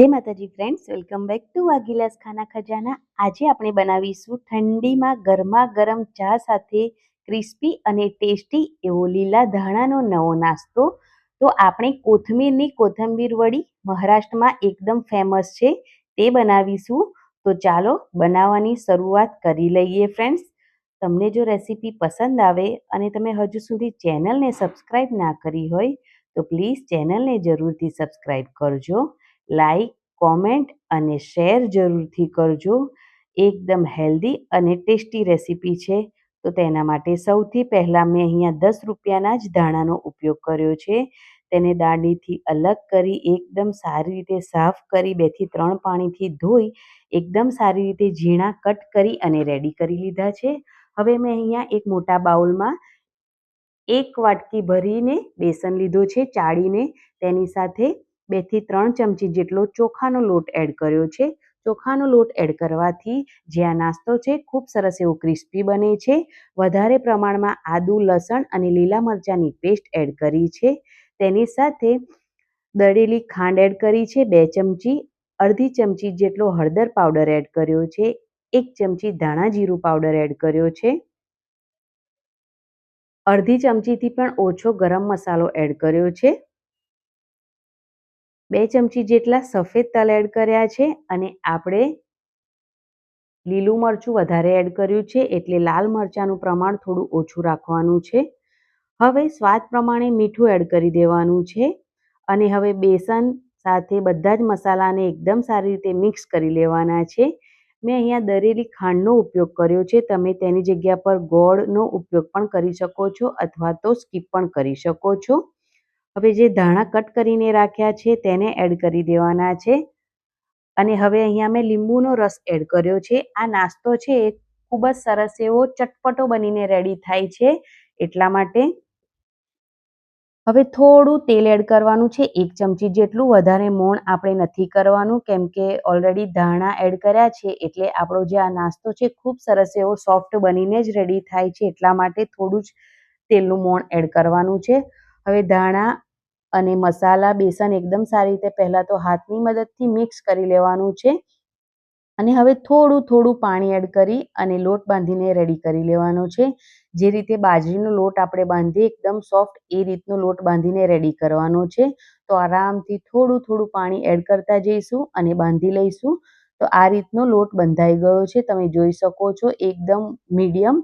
જય માતાજી friends welcome back to વાઘીલાસ ખાના ખજાના. આજે આપણે બનાવીશું ઠંડીમાં ગરમા ગરમ ચા સાથે ક્રિસ્પી અને ટેસ્ટી એવો લીલા ધાણાનો નવો નાસ્તો. તો આપણે કોથમીરની કોથંબીર વડી મહારાષ્ટ્રમાં એકદમ ફેમસ છે, તે બનાવીશું. તો ચાલો બનાવવાની શરૂઆત કરી લઈએ ફ્રેન્ડ્સ તમને જો રેસીપી પસંદ આવે અને તમે હજુ સુધી ચેનલને સબસ્ક્રાઈબ ના કરી હોય, તો પ્લીઝ ચેનલને જરૂરથી સબસ્ક્રાઈબ કરજો. લાઈક, કોમેન્ટ અને શેર જરૂરથી કરજો. એકદમ હેલ્ધી અને ટેસ્ટી રેસીપી છે. તો તેના માટે સૌથી પહેલાં મેં અહીંયા દસ રૂપિયાના જ ધાણાનો ઉપયોગ કર્યો છે. તેને દાંડીથી અલગ કરી એકદમ સારી રીતે સાફ કરી બેથી ત્રણ પાણીથી ધોઈ એકદમ સારી રીતે ઝીણા કટ કરી અને રેડી કરી લીધા છે. હવે મેં અહીંયા એક મોટા બાઉલમાં એક વાટકી ભરીને બેસન લીધો છે, ચાળીને. તેની સાથે બેથી ત્રણ ચમચી જેટલો ચોખાનો લોટ એડ કર્યો છે. ચોખાનો લોટ એડ કરવાથી જે આ નાસ્તો છે ખૂબ સરસ એવો ક્રિસ્પી બને છે. વધારે પ્રમાણમાં આદુ, લસણ અને લીલા મરચાંની પેસ્ટ એડ કરી છે. તેની સાથે દળેલી ખાંડ એડ કરી છે બે ચમચી. અડધી ચમચી જેટલો હળદર પાવડર એડ કર્યો છે. એક ચમચી ધાણા જીરું પાવડર એડ કર્યો છે. અડધી ચમચીથી પણ ઓછો ગરમ મસાલો એડ કર્યો છે. બે ચમચી જેટલા સફેદ તલ એડ કર્યા છે અને આપણે લીલું મરચું વધારે એડ કર્યું છે એટલે લાલ મરચાંનું પ્રમાણ થોડું ઓછું રાખવાનું છે. હવે સ્વાદ પ્રમાણે મીઠું એડ કરી દેવાનું છે અને હવે બેસન સાથે બધા જ મસાલાને એકદમ સારી રીતે મિક્સ કરી લેવાના છે. મેં અહીંયા દરેલી ખાંડનો ઉપયોગ કર્યો છે. તમે તેની જગ્યા પર ગોળનો ઉપયોગ પણ કરી શકો છો અથવા તો સ્કીપ પણ કરી શકો છો. હવે જે ધાણા કટ કરીને રાખ્યા છે તેને એડ કરી દેવાના છે. અને હવે અહીંયા મેં લીંબુનો રસ એડ કર્યો છે. આ નાસ્તો છે એ ખૂબ જ સરસ એવો ચટપટો બનીને રેડી થાય છે એટલા માટે. હવે થોડું તેલ એડ કરવાનું છે. એક ચમચી જેટલું વધારે મોણ આપણે નથી કરવાનું કેમ કે ઓલરેડી ધાણા એડ કર્યા છે એટલે આપણો જે આ નાસ્તો છે ખૂબ સરસ એવો સોફ્ટ બનીને જ રેડી થાય છે એટલા માટે થોડું જ તેલનું મોણ એડ કરવાનું છે. હવે ધાણા અને મસાલા, બેસન એકદમ સારી રીતે પહેલાં તો હાથની મદદથી મિક્સ કરી લેવાનું છે. અને હવે થોડું થોડું પાણી એડ કરી અને લોટ બાંધીને રેડી કરી લેવાનો છે. જે રીતે બાજરીનો લોટ આપણે બાંધીએ, એકદમ સોફ્ટ એ રીતનો લોટ બાંધીને રેડી કરવાનો છે. તો આરામથી થોડું થોડું પાણી એડ કરતા જઈશું અને બાંધી લઈશું. તો આ રીતનો લોટ બંધાઈ ગયો છે. તમે જોઈ શકો છો, એકદમ મીડિયમ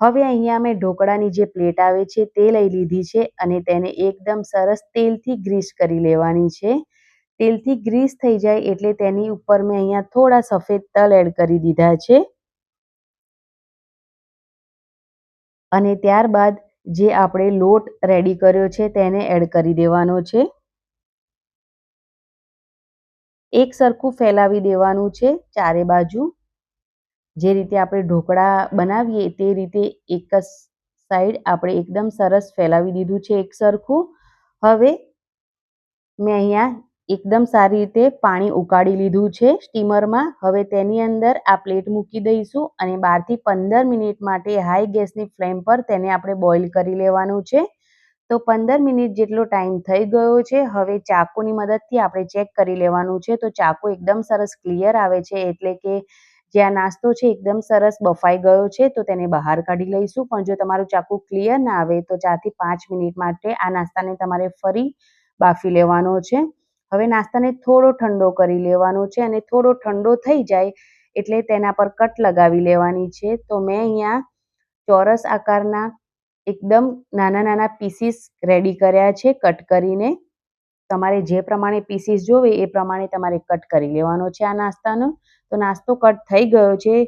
હવે અહીંયા મેં ઢોકળાની જે પ્લેટ આવે છે તે લઈ લીધી છે અને તેને એકદમ સરસ તેલથી ગ્રીસ કરી લેવાની છે. તેલથી ગ્રીસ થઈ જાય એટલે તેની ઉપર મેં અહીંયા થોડા સફેદ તલ એડ કરી દીધા છે. અને ત્યારબાદ જે આપણે લોટ રેડી કર્યો છે તેને એડ કરી દેવાનો છે. એક સરખું ફેલાવી દેવાનું છે ચારે બાજુ. જે રીતે આપણે ઢોકળા બનાવીએ તે રીતે એક જ સાઈડ આપણે એકદમ સરસ ફેલાવી દીધું છે એક સરખું. હવે મેં અહીંયા એકદમ સારી રીતે પાણી ઉકાળી લીધું છે સ્ટીમરમાં. હવે તેની અંદર આ પ્લેટ મૂકી દઈશું અને બારથી પંદર મિનિટ માટે હાઈ ગેસની ફ્લેમ પર તેને આપણે બોઇલ કરી લેવાનું છે. તો પંદર મિનિટ જેટલો ટાઈમ થઈ ગયો છે, હવે ચાકુની મદદથી આપણે ચેક કરી લેવાનું છે. તો ચાકુ એકદમ સરસ ક્લિયર આવે છે એટલે કે જે આ નાસ્તો છે એકદમ સરસ બફાઈ ગયો છે, તો તેને બહાર કાઢી લઈશું. પણ જો તમારું ચાકુ ક્લિયર ના આવે, તો ચારથી પાંચ મિનિટ માટે આ નાસ્તાને તમારે ફરી બાફી લેવાનો છે. હવે નાસ્તાને થોડો ઠંડો કરી લેવાનો છે અને થોડો ઠંડો થઈ જાય એટલે તેના પર કટ લગાવી લેવાની છે. તો મેં અહીંયા ચોરસ આકારના એકદમ નાના નાના પીસીસ રેડી કર્યા છે કટ કરીને. તમારે જે પ્રમાણે પીસીસ જોવે એ પ્રમાણે તમારે કટ કરી લેવાનો છે આ નાસ્તાનો. તો નાસ્તો કટ થઈ ગયો છે.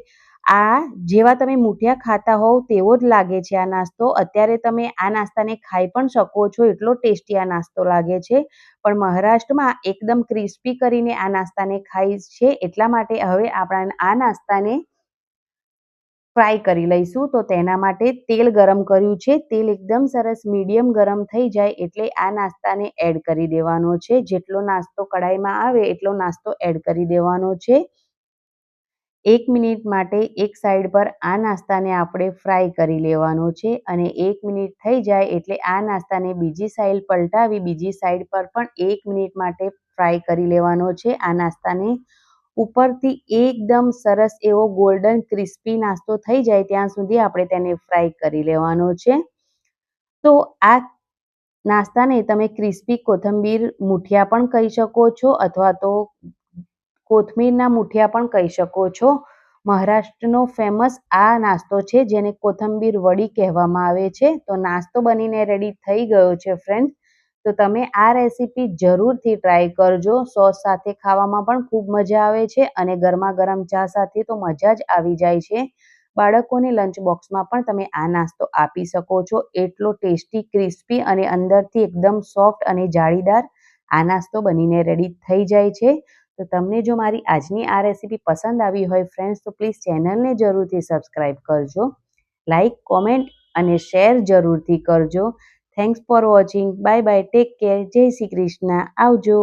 આ જેવા તમે મૂઠિયા ખાતા હોવ તેવો જ લાગે છે આ નાસ્તો. અત્યારે તમે આ નાસ્તાને ખાઈ પણ શકો છો, એટલો ટેસ્ટી આ નાસ્તો લાગે છે. પણ મહારાષ્ટ્રમાં એકદમ ક્રિસ્પી કરીને આ નાસ્તાને ખાઈ છે એટલા માટે હવે આપણા આ નાસ્તાને ફ્રાય કરી લઈશું. તો તેના માટે તેલ ગરમ કર્યું છે. તેલ એકદમ સરસ મીડિયમ ગરમ થઈ જાય એટલે આ નાસ્તાને એડ કરી દેવાનો છે. જેટલો નાસ્તો કડાઈમાં આવે એટલો નાસ્તો એડ કરી દેવાનો છે. એક મિનિટ માટે એક સાઈડ પર આ નાસ્તાને આપણે ફ્રાય કરી લેવાનો છે અને એક મિનિટ થઈ જાય એટલે આ નાસ્તાને બીજી સાઈડ પલટાવી બીજી સાઈડ પર પણ એક મિનિટ માટે ફ્રાય કરી લેવાનો છે. આ નાસ્તાને ઉપરથી એકદમ સરસ એવો ગોલ્ડન ક્રિસ્પી નાસ્તો થઈ જાય ત્યાં સુધી આપણે તેને ફ્રાય કરી લેવાનો છે. તો આ નાસ્તાને તમે ક્રિસ્પી કોથંબીર મુઠિયા પણ કહી શકો છો અથવા તો કોથમીરના મુઠિયા પણ કહી શકો છો. મહારાષ્ટ્રનો ફેમસ આ નાસ્તો છે જેને કોથંબીર વડી કહેવામાં આવે છે. તો નાસ્તો બનીને રેડી થઈ ગયો છે ફ્રેન્ડ તો તમે આ રેસીપી જરૂરથી ટ્રાય કરજો. સોસ સાથે ખાવામાં પણ ખૂબ મજા આવે છે અને ગરમા ગરમ ચા સાથે તો મજા જ આવી જાય છે. બાળકોને લંચ બોક્સમાં પણ તમે આ નાસ્તો આપી શકો છો. એટલો ટેસ્ટી, ક્રિસ્પી અને અંદરથી એકદમ સોફ્ટ અને જાળીદાર આ નાસ્તો બનીને રેડી થઈ જાય છે. તો તમને જો મારી આજની આ રેસીપી પસંદ આવી હોય ફ્રેન્ડ્સ, તો પ્લીઝ ચેનલને જરૂરથી સબસ્ક્રાઈબ કરજો. લાઈક કોમેન્ટ અને શેર જરૂરથી કરજો. Thanks for watching bye bye take care જય શ્રી કૃષ્ણ આવજો